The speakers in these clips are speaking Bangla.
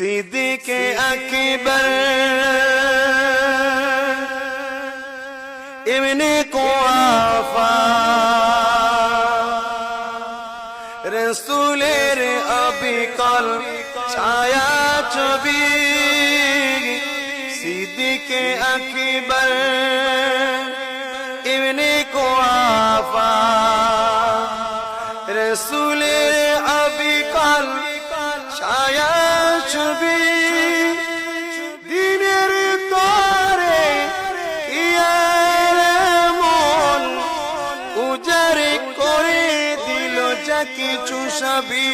সিদ্দিকে আকবর। ইবনে কুয়াফা। রসুলের অবিকল ছায়া ছবি। সিদ্দিকে আকবর। ইবনে কুয়াফা। রসুলের যা কিছু সবই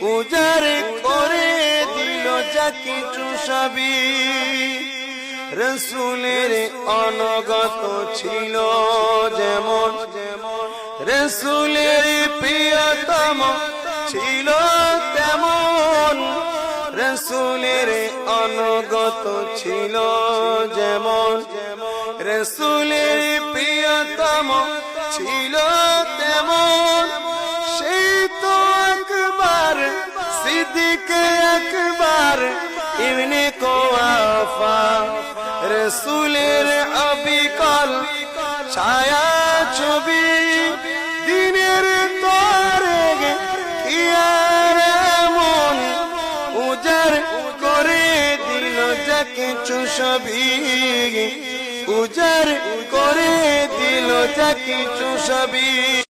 উজারে করে দিল যা কিছু সবই রসুলের অনগত ছিল যেমন। রসুলের প্রিয়তম ছিল তেমন। রসুলের অনুগত ছিল যেমন। রসুলের প্রিয়তম ছিল তেমন। সিদ্দিক একবার ইবনে কোয়াফা রসুলের অবিকল ছায়া ছবি দিনের তরে মন উজার করে দিল যা কিছু সবই উজার করে দিল যা কিছু সবই